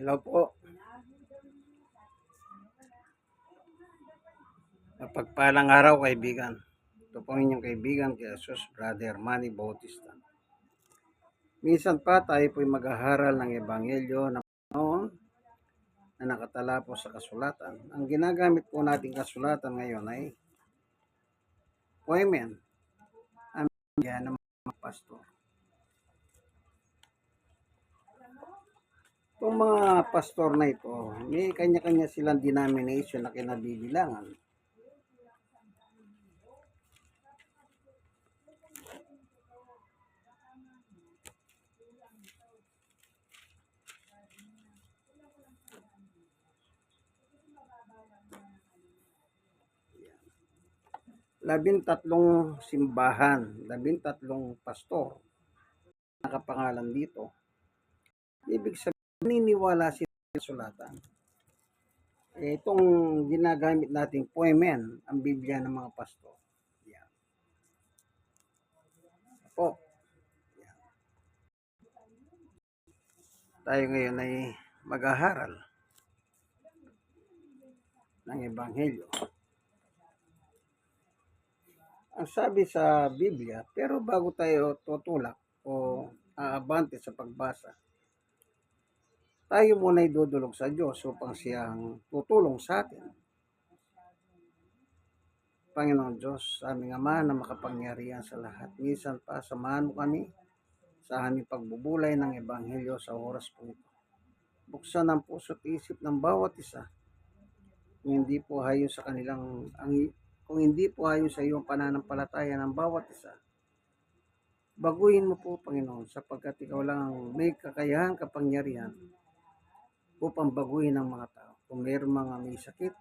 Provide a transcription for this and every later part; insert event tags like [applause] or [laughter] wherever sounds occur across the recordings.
Hello po. Mapagpalang araw kaibigan. Ito po ang inyong kaibigan kay Jesus Brother Manny Bautista. Minsan pa tayo po'y maghaharal ng Ebanghelyo na noon na nakatala po sa kasulatan. Ang ginagamit po nating kasulatan ngayon ay poemen. Ang bigyan ng mga pastor. Itong mga pastor na ito, may kanya-kanya silang denomination na kinabibilangan. Labintatlong simbahan, labintatlong pastor nakapangalan dito. Ibig sabihin, naniniwala sila sa sulatan. Eh, itong ginagamit nating poemen, ang Biblia ng mga pastor. Yan. Po. Yan. Tayo ngayon ay mag-aharal ng Ebanghelyo. Ang sabi sa Biblia, pero bago tayo tutulak o aabante sa pagbasa, tayo muna idudulog sa Diyos upang siyang tutulong sa atin. Panginoon Diyos, aming Ama na makapangyarihan sa lahat. Minsan pa, samahan mo kami sa aming pagbubulay ng Ebanghelyo sa oras po ito. Buksan ang puso at isip ng bawat isa. Kung hindi po hayo sa kanilang, ang, kung hindi po hayo sa iyong pananampalataya ng bawat isa, baguhin mo po, Panginoon, sapagkat ikaw lang ang may kakayahan, kapangyarihan upang baguhin ang mga tao. Kung mayroong mga may sakit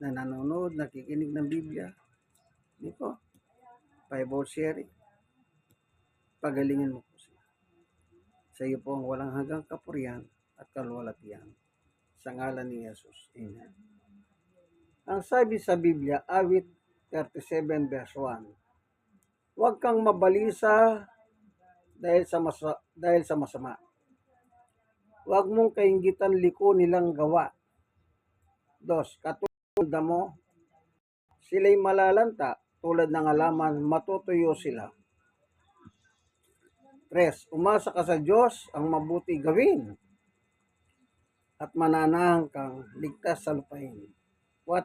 na nanonood, nakikinig ng Biblia, dito, Bible sharing, pagalingin mo po sila. Sa iyo po ang walang hanggang kapurihan at kalwalatian. Sa ngalan ni Jesus. Amen. Ang sabi sa Biblia, awit 37 verse 1, Huwag kang mabalisa dahil sa, masa, dahil sa masama. Huwag mong kainggitan liko nilang gawa. Dos, katulad mo, sila'y malalanta tulad ng alaman, matutuyo sila. Tres, umasa ka sa Diyos ang mabuti gawin at mananahan kang ligtas sa lupain. 4.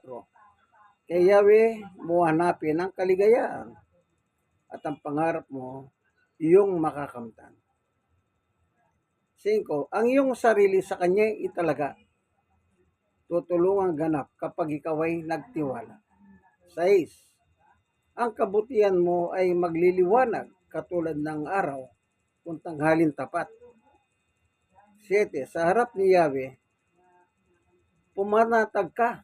Kay Yahweh mo hanapin ang kaligayahan at ang pangarap mo iyong makakamtan. 5. Ang iyong sarili sa Kanya italaga. Tutulungan ganap kapag ikaw ay nagtiwala. 6. Ang kabutihan mo ay magliliwanag katulad ng araw kung tanghalin tapat. 7. Sa harap ni Yahweh, pumanatag ka,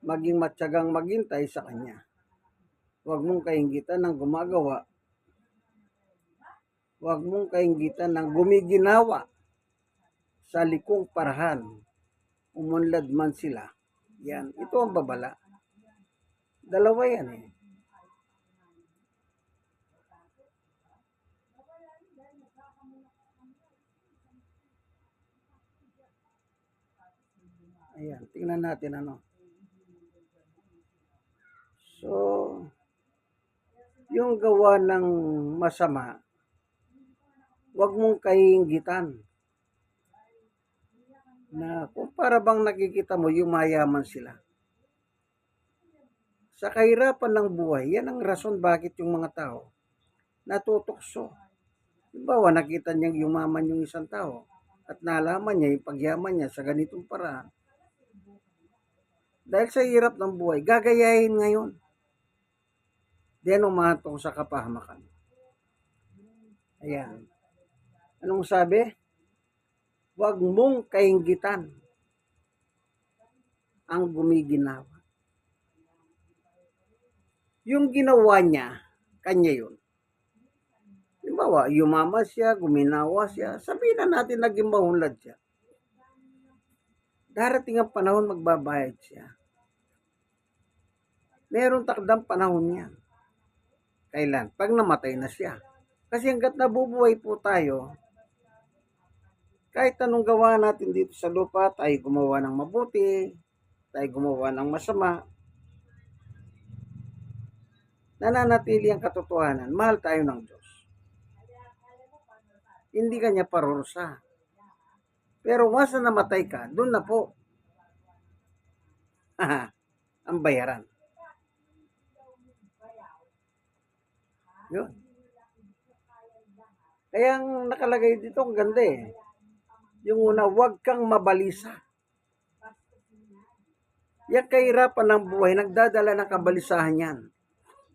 maging matyagang maghintay sa Kanya. Huwag mong kainggitan ng gumagawa Huwag mong kainggitan ng gumiginawa sa likong parahan. Umunlad man sila. Yan. Ito ang babala. Dalawa yan eh. Ayan. Tingnan natin ano. So, yung gawa ng masama, huwag mong kainggitan. Na kung para bang nakikita mo, yumayaman sila. Sa kahirapan ng buhay, yan ang rason bakit yung mga tao natutokso. Halimbawa, nakita niyang yumaman yung isang tao at nalaman niya yung pagyaman niya sa ganitong paraan. Dahil sa hirap ng buhay, gagayahin ngayon. Then umatong sa kapahamakan. Ayan. Anong sabi? Huwag mong kainggitan ang gumiginawa. Yung ginawa niya, kanya yun. Halimbawa, yumama siya, guminawa siya, sabihin na natin naging mahunlad siya. Darating ang panahon magbabayad siya. Meron takdang panahon niya. Kailan? Pag namatay na siya. Kasi hanggat nabubuhay po tayo, Kahit anong gawa natin dito sa lupa, tayo gumawa ng mabuti, tayo gumawa ng masama, nananatili ang katotohanan, mahal tayo ng Diyos. Hindi kanya parurusa. Pero once na namatay ka, doon na po. [laughs] ang bayaran. Yun. Kaya ang nakalagay dito, ang ganda eh. Yung una, huwag kang mabalisa. Yung kahirapan ng buhay, nagdadala ng kabalisahan yan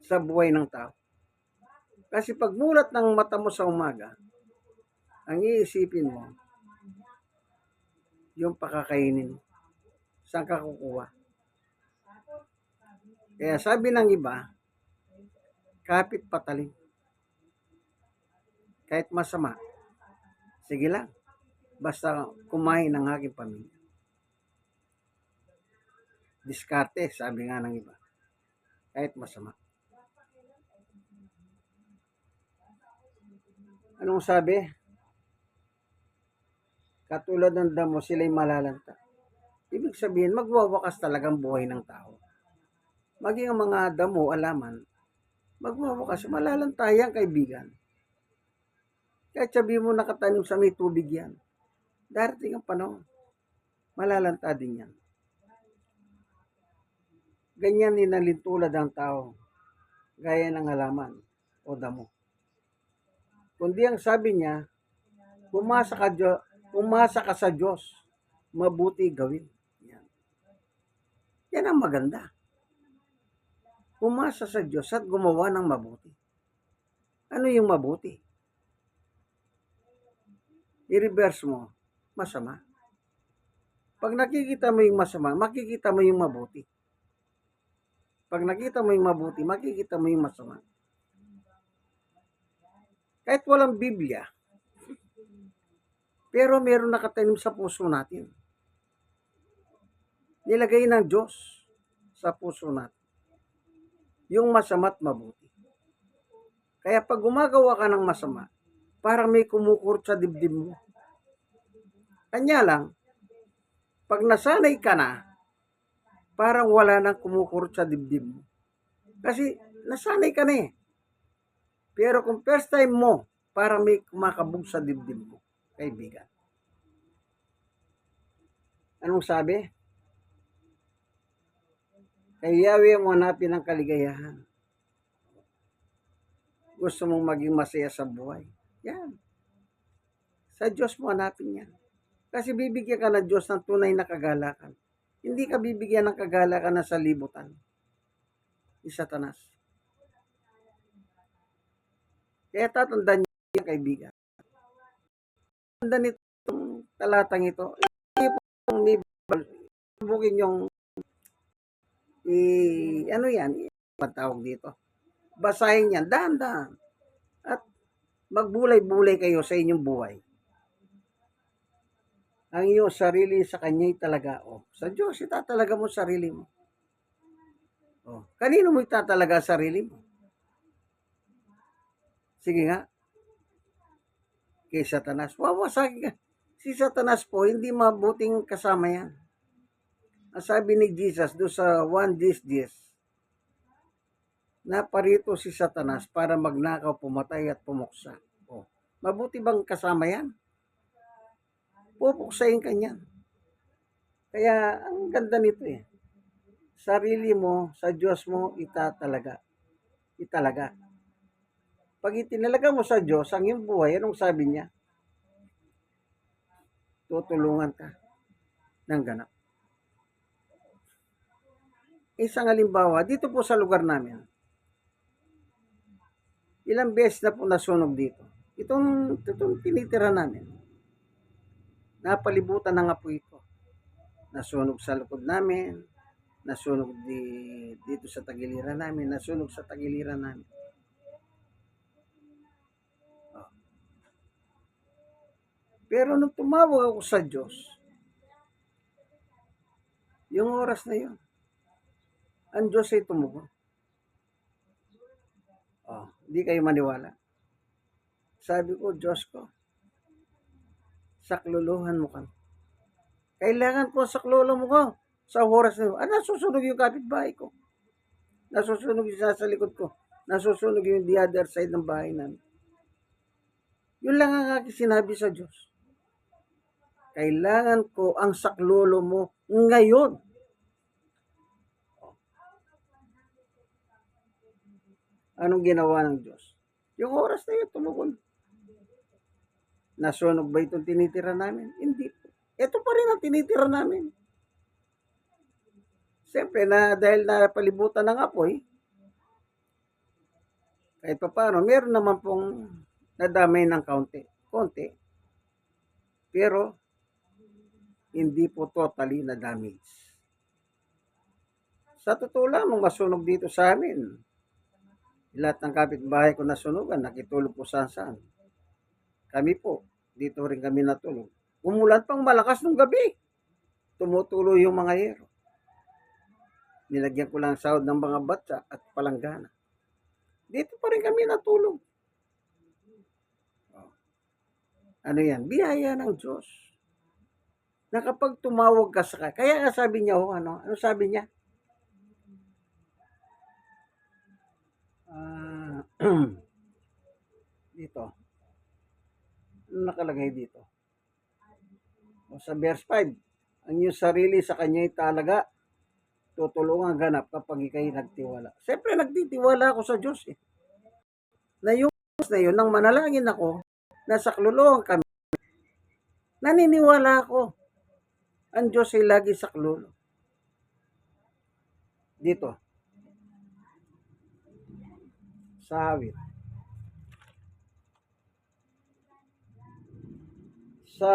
sa buhay ng tao. Kasi pag mulat ng mata mo sa umaga, ang iisipin mo, yung pakakainin mo. Saan ka kukuha? Kaya sabi ng iba, kapit patalim. Kahit masama, sige lang. Basta kumain ng aking pamilya. Diskarte, sabi nga ng iba. Kahit masama. Anong sabi? Katulad ng damo, sila'y malalanta. Ibig sabihin, magwawakas talagang buhay ng tao. Maging ang mga damo, alaman, magwawakas, malalanta yan, kaibigan. Kahit sabi mo nakatanim sa may tubig yan, darating ang panahon, malalanta din yan. Ganyan din ang lintulad ang tao, gaya ng halaman o damo. Kundi ang sabi niya, umasa ka, Diyo- umasa ka sa Diyos, mabuti gawin. Yan. Yan ang maganda. Umasa sa Diyos at gumawa ng mabuti. Ano yung mabuti? I-reverse mo, masama. Pag nakikita mo yung masama, makikita mo yung mabuti. Pag nakita mo yung mabuti, makikita mo yung masama. Kahit walang Biblia, pero meron nakatanim sa puso natin. Nilagay ng Diyos sa puso natin. Yung masama at mabuti. Kaya pag gumagawa ka ng masama, parang may kumukurot sa dibdib mo. Kanya lang, pag nasanay ka na, parang wala nang kumukurot sa dibdib mo. Kasi nasanay ka na eh. Pero kung first time mo, parang may kumakabog sa dibdib mo, kaibigan. Anong sabi? Kay Yahweh mo hanapin ang kaligayahan. Gusto mong maging masaya sa buhay. Yan. Sa Diyos mo hanapin yan. Kasi bibigyan ka ng Diyos ng tunay na kagalakan. Hindi ka bibigyan ng kagalakan na sa libutan. Ni Satanas. Kaya tatandaan niyo yan, kaibigan. Tandaan itong talatang ito. Hindi po ni bukin yung i ano yan, patawag dito. Basahin yan, dahan-dahan. At magbulay-bulay kayo sa inyong buhay. Ang iyong sarili sa kanya'y talaga. Oh, sa Diyos, itatalaga mo sarili mo. Oh, kanino mo itatalaga sarili mo? Sige nga. Kay Satanas. Wawasagin ka. Si Satanas po, hindi mabuting kasama yan. Ang sabi ni Jesus do sa 1 this this, naparito si Satanas para magnakaw, pumatay at pumuksa. Oh, mabuti bang kasama yan? Pupuksain ka niyan. Kaya ang ganda nito eh. Sarili mo, sa Diyos mo, itatalaga. Italaga. Pag itinalaga mo sa Diyos, ang iyong buhay, anong sabi niya? Tutulungan ka ng ganap. Isang halimbawa, dito po sa lugar namin, ilang beses na po nasunog dito. Itong, itong tinitira namin, napalibutan ng apoy ito. Nasunog sa likod namin, nasunog di, dito sa tagiliran namin, nasunog sa tagiliran namin. Oh. Pero nung tumawag ako sa Diyos, yung oras na yun, ang Diyos ay tumugon. Oh, hindi kayo maniwala. Sabi ko, Diyos ko, sakluluhan mo kami. Kailangan ko saklolo mo ko sa oras na. Ah, nasusunog yung kapitbahay ko. Nasusunog yung sa likod ko. Nasusunog yung the other side ng bahay namin. Yun lang ang aking sinabi sa Diyos. Kailangan ko ang saklolo mo ngayon. Anong ginawa ng Diyos? Yung oras na yun, tumugon. Nasunog ba itong tinitira namin? Hindi. Ito pa rin ang tinitira namin. Siyempre, na, dahil napalibutan ng apoy, kahit pa paano, meron naman pong nadamay ng kaunti. Konti. Pero, hindi po totally na damage. Sa totoo lang, nung masunog dito sa amin, lahat ng kapitbahay ko nasunugan, nakitulog po saan saan. Kami po, dito rin kami natulog. Umulan pang malakas nung gabi. Tumutulo yung mga yero. Nilagyan ko lang sahod ng mga batsa at palanggana. Dito pa rin kami natulog. Oh. Ano yan? Biyaya ng Diyos. Na kapag tumawag ka sa kanya, kaya sabi niya, oh, ano, ano sabi niya? Ah, [clears throat] dito. Ano nakalagay dito? O sa verse 5, ang iyong sarili sa kanya talaga tutulungan ganap kapag ikay nagtiwala. Siyempre, nagtitiwala ako sa Diyos eh. Na yung oras na yun, nang manalangin ako, nasa klulungan kami, naniniwala ako. Ang Diyos ay lagi sa klulo. Dito. Sa awit. Sa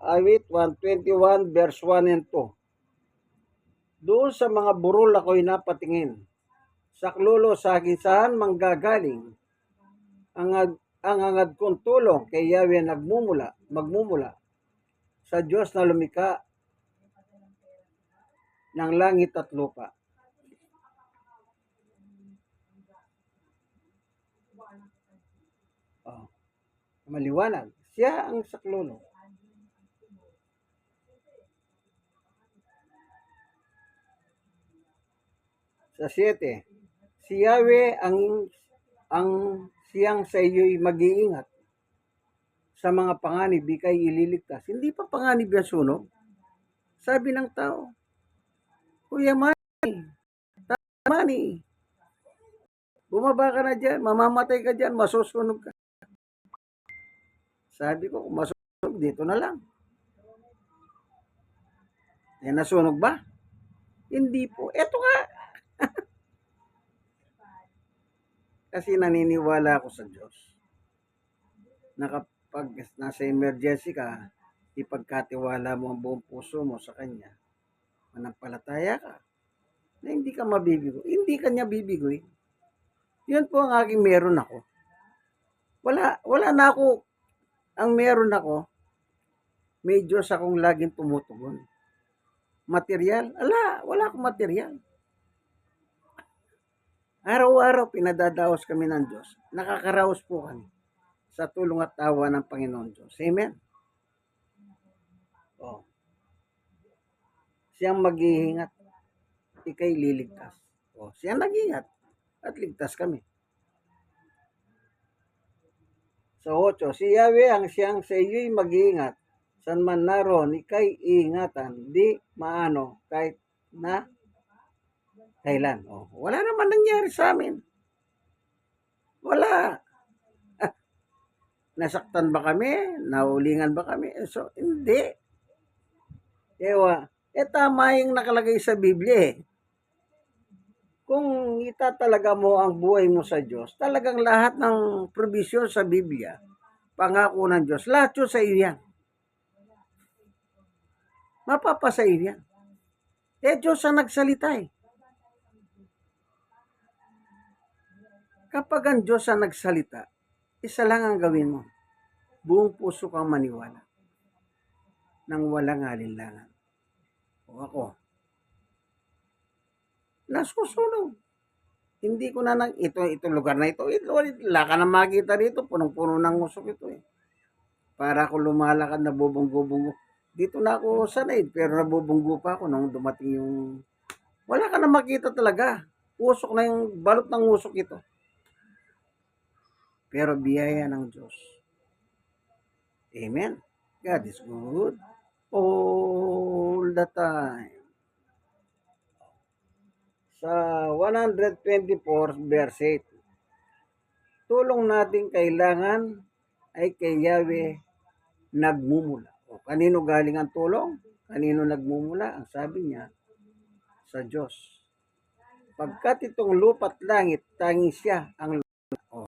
awit 121 verse 1 and 2. Doon sa mga burol ako'y napatingin. Sa klulo sa akin saan manggagaling. Ang, ang angad kong tulong kay Yahweh nagmumula, magmumula sa Diyos na lumika ng langit at lupa. Oh, maliwanag. Siya ang saklolo. Sa 7, si Yahweh ang ang siyang sa iyo'y mag-iingat sa mga panganib, ikay ililigtas. Hindi pa panganib yan sunog. Sabi ng tao, Kuya Manny, Tata Manny, bumaba ka na dyan, mamamatay ka dyan, masusunog ka. Sabi ko, kung masusunog, dito na lang. Eh, nasunog ba? Hindi po. Eto nga. [laughs] Kasi naniniwala ako sa Diyos. Na kapag nasa emergency ka, ipagkatiwala mo ang buong puso mo sa Kanya, manampalataya ka, na hindi ka mabibigo. Hindi ka niya bibigoy. Yun po ang aking meron ako. Wala, wala na ako, ang meron ako, may Diyos akong laging tumutugon. Material? Ala, wala akong material. Araw-araw pinadadaos kami ng Diyos. Nakakaraos po kami sa tulong at tawa ng Panginoon Diyos. Amen. Oh. Siyang maghihingat, ikay liligtas. Oh, siyang naghingat at ligtas kami. Sa 8, si Yahweh ang siyang sa iyo'y mag-iingat. San man naroon, ikay ingatan, di maano, kahit na kailan. Oh, wala naman nangyari sa amin. Wala. [laughs] Nasaktan ba kami? Naulingan ba kami? So, hindi. Ewa, eh tama yung nakalagay sa Biblia eh. Kung itatalaga mo ang buhay mo sa Diyos, talagang lahat ng provision sa Biblia, pangako ng Diyos, lahat yun sa iyo yan. Mapapasa yan. Eh, Diyos ang nagsalita eh. Kapag ang Diyos ang nagsalita, isa lang ang gawin mo. Buong puso kang maniwala. Nang walang alinlangan. O ako, nasusunog. Hindi ko na nang, ito, ito lugar na ito, ito, wala ka na makita dito, punong-puno ng usok ito eh. Para ako lumalakad, nabubunggo-bunggo. Dito na ako sanay, pero nabubunggo pa ako nung dumating yung... Wala ka na makita talaga. Usok na yung balot ng usok ito. Pero biyaya ng Diyos. Amen. God is good all the time. Sa 124 verse 8, tulong natin kailangan ay kay Yahweh nagmumula. O, kanino galing ang tulong? Kanino nagmumula? Ang sabi niya, sa Diyos. Pagkat itong lupa't langit, tanging siya ang o,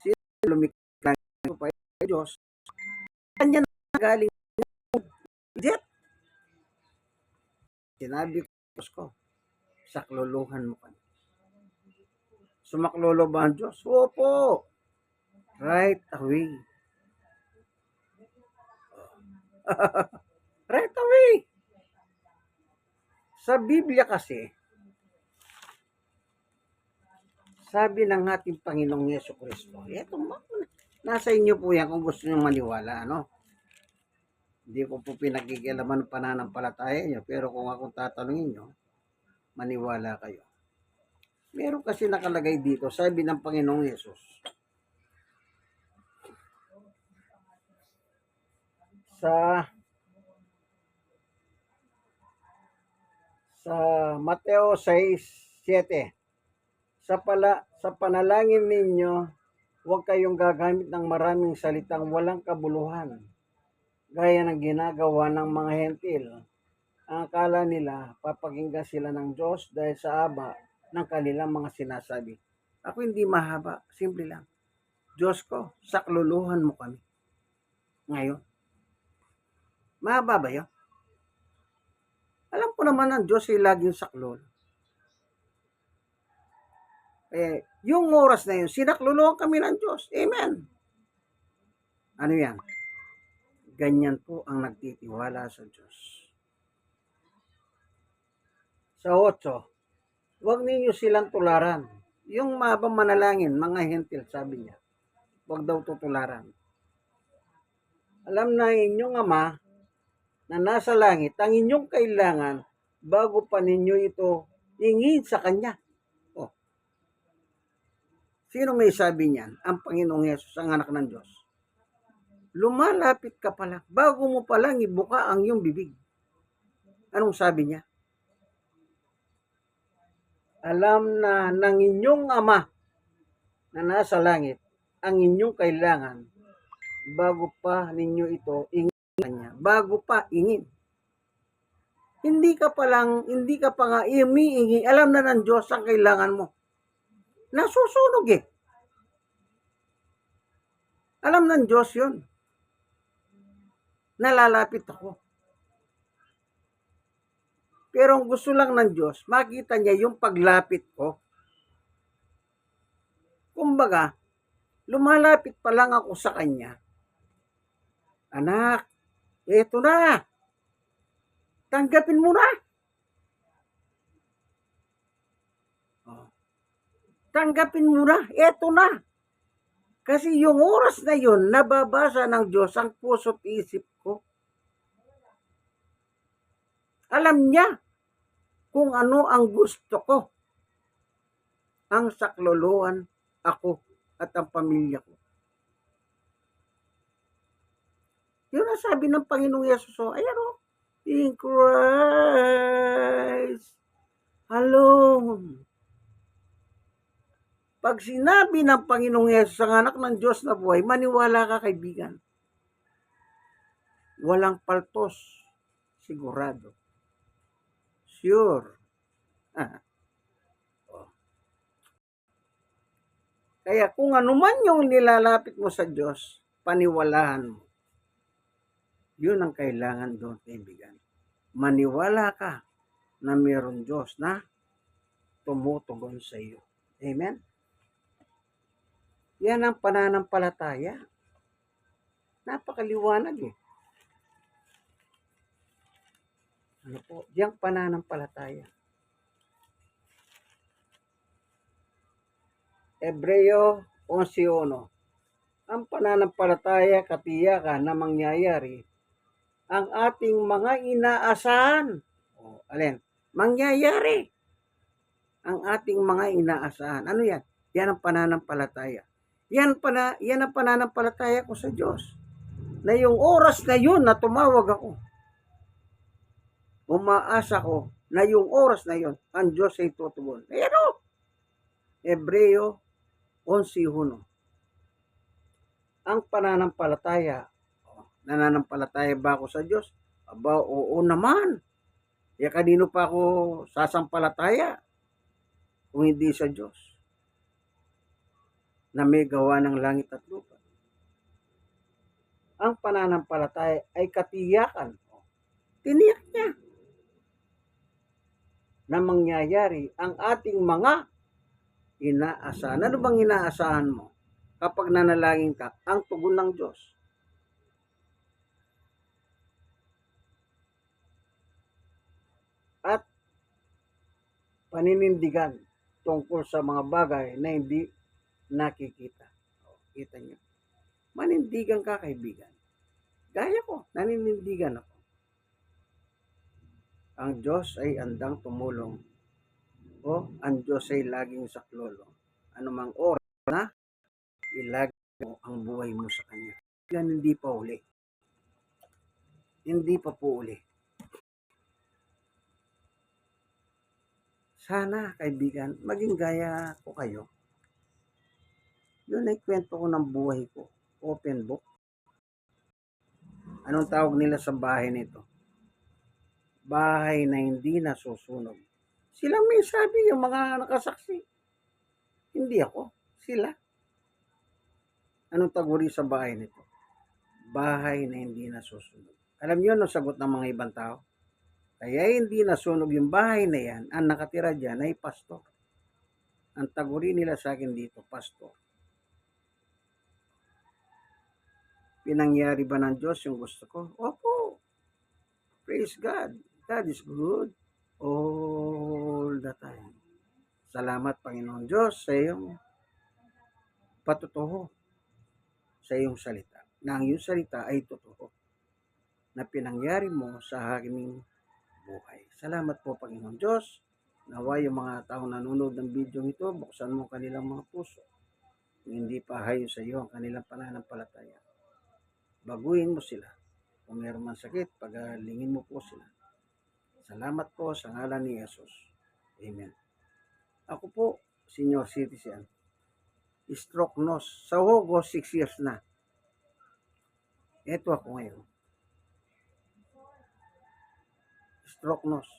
sino lumikha ng lupa ay Diyos. Kanya na galing. Sinabi ko, sakluluhan mo kami. Sumaklolo ba ang Diyos? Opo. Right away. [laughs] right away. Sa Biblia kasi, sabi ng ating Panginoong Yeso Kristo, eto, nasa inyo po yan kung gusto nyo maniwala, ano? Hindi ko po pinakikialaman ng pananampalataya nyo, pero kung akong tatanungin nyo, maniwala kayo. Meron kasi nakalagay dito, sabi ng Panginoong Yesus, sa sa Mateo 6:7 sa pala sa panalangin ninyo huwag kayong gagamit ng maraming salitang walang kabuluhan gaya ng ginagawa ng mga hentil ang akala nila papakinggan sila ng Diyos dahil sa aba ng kanilang mga sinasabi ako hindi mahaba simple lang Diyos ko sakluluhan mo kami ngayon mahaba ba yun? Alam ko naman ang Diyos ay laging saklol. Eh, yung oras na yun, sinakluluhan kami ng Diyos. Amen. Ano yan? Ganyan po ang nagtitiwala sa Diyos. Sa 8, huwag ninyo silang tularan. Yung mabang manalangin, mga hentil, sabi niya, huwag daw tutularan. Alam na inyong ama na nasa langit, ang inyong kailangan bago pa ninyo ito ingin sa Kanya. Oh. Sino may sabi niyan? Ang Panginoong Yesus, ang anak ng Diyos. Lumalapit ka pala, bago mo palang ibuka ang iyong bibig. Anong sabi niya? Alam na ng inyong ama na nasa langit, ang inyong kailangan bago pa ninyo ito ingin kanya bago pa ingin. Hindi ka pa lang, hindi ka pa nga imingi, alam na ng Diyos ang kailangan mo. Nasusunog eh. Alam ng Diyos yun. Nalalapit ako. Pero ang gusto lang ng Diyos, makita niya yung paglapit ko. Kumbaga, lumalapit pa lang ako sa Kanya. Anak, Eto na. Tanggapin mo na. Oh. Tanggapin mo na. Eto na. Kasi yung oras na yun, nababasa ng Diyos ang puso't isip ko. Alam niya kung ano ang gusto ko. Ang sakluluhan ako at ang pamilya ko. Yun ang sabi ng Panginoong Yesus. So, ayan o. In Christ alone. Pag sinabi ng Panginoong Yesus ang anak ng Diyos na buhay, maniwala ka kaibigan. Walang paltos. Sigurado. Sure. Oh. Kaya kung ano man yung nilalapit mo sa Diyos, paniwalahan mo. Yun ang kailangan doon, kaibigan. Maniwala ka na mayroong Diyos na tumutugon sa iyo. Amen? Yan ang pananampalataya. Napakaliwanag eh. Ano po? Yang pananampalataya. Ebreo 11.1 ang pananampalataya katiyakan na mangyayari ang ating mga inaasahan. O, alin? Mangyayari ang ating mga inaasahan. Ano yan? Yan ang pananampalataya. Yan, pana, yan ang pananampalataya ko sa Diyos. Na yung oras na yun na tumawag ako, umaasa ko na yung oras na yun, ang Diyos ay tutugon. Ayan o! Hebreo 11.1 Ang pananampalataya, nananampalataya ba ako sa Diyos? Aba, oo naman. Kaya kanino pa ako sasampalataya kung hindi sa Diyos na may gawa ng langit at lupa. Ang pananampalataya ay katiyakan. Tiniyak niya na mangyayari ang ating mga inaasahan. Ano bang inaasahan mo? Kapag nanalangin ka, ang tugon ng Diyos. At paninindigan tungkol sa mga bagay na hindi nakikita. O, kita niyo. Manindigan ka, kaibigan. Gaya ko, naninindigan ako. Ang Diyos ay andang tumulong o ang Diyos ay laging saklolo. Anumang oras na ilagay mo ang buhay mo sa Kanya. Yan hindi pa uli. Hindi pa po uli. Sana, kaibigan, maging gaya ko kayo. Yun ay kwento ko ng buhay ko. Open book. Anong tawag nila sa bahay nito? Bahay na hindi nasusunog. Silang may sabi, yung mga nakasaksi. Hindi ako. Sila. Anong taguri sa bahay nito? Bahay na hindi nasusunog. Alam niyo ano sagot ng mga ibang tao? Kaya hindi nasunog yung bahay na yan, ang nakatira dyan ay pastor. Ang taguri nila sa akin dito, pastor. Pinangyari ba ng Diyos yung gusto ko? Opo. Praise God. God is good all the time. Salamat Panginoon Diyos sa iyong patutuho sa iyong salita. Na ang iyong salita ay totoo na pinangyari mo sa aming buhay. Salamat po Panginoon Diyos. Nawa yung mga taong nanonood ng video ito, buksan mo kanilang mga puso. Hindi pa hayo sa iyo ang kanilang pananampalataya. Baguhin mo sila. Kung meron man sakit, pagalingin mo po sila. Salamat po sa ngalan ni Jesus. Amen. Ako po, senior citizen. Stroke nose. Sa Hogo, 6 years na. Ito ako ngayon. Stroke nose.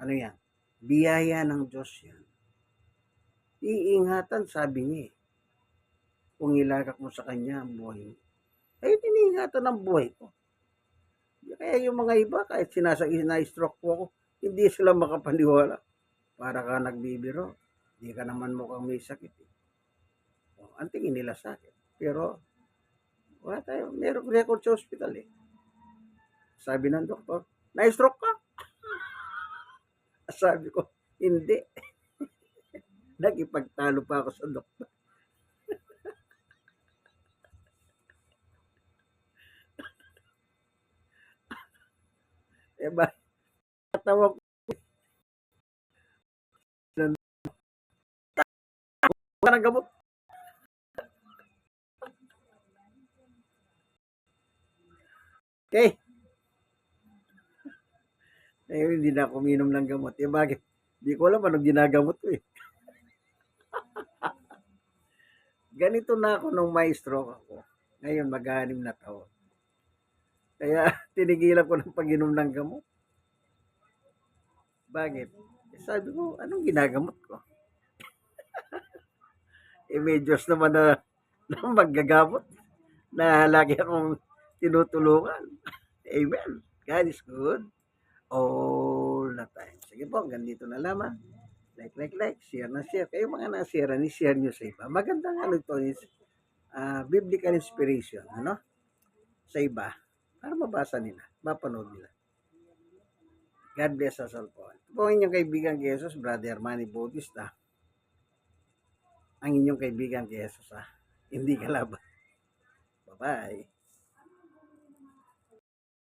Ano yan? Biyaya ng Diyos yan. Iingatan, sabi niya eh. Kung ilagak mo sa Kanya ang buhay mo. Ay, tiniingatan ang buhay ko. Kaya yung mga iba, kahit sinasa na-stroke po ako, hindi sila makapaniwala. Para ka nagbibiro. Hindi ka naman mukhang may sakit. Eh. O, ang tingin nila sa akin. Pero, wala tayo. Meron record sa hospital eh. Sabi ng doktor, na-stroke ka? [laughs] Sabi ko, hindi. [laughs] Nagipagtalo pa ako sa doktor. Eh ba, tawag ko. Ng gamot. Okay. Eh, hindi na ako minom ng gamot. Eh, bakit? Hindi ko alam anong ginagamot ko eh. [laughs] Ganito na ako nung may stroke ako. Ngayon, mag-anim na taon. Kaya, [laughs] tinigilan ko ng pag-inom ng gamot. Bakit? Eh, sabi ko, anong ginagamot ko? [laughs] eh, may Diyos naman na, [laughs] na maggagamot na lagi akong tinutulungan. Amen. God is good all the time. Sige po, hanggang dito na lamang. Like, like, like, share na share. Kayo mga na-share, ni-share nyo sa iba. Magandang ano ito is uh, biblical inspiration, ano? Sa iba. Para mabasa nila, mapanood nila. God bless us all po. Ito po ang inyong kaibigan kay Jesus, Brother Manny Bautista. Ang inyong kaibigan kay Jesus, ah. hindi kalaban. Bye-bye.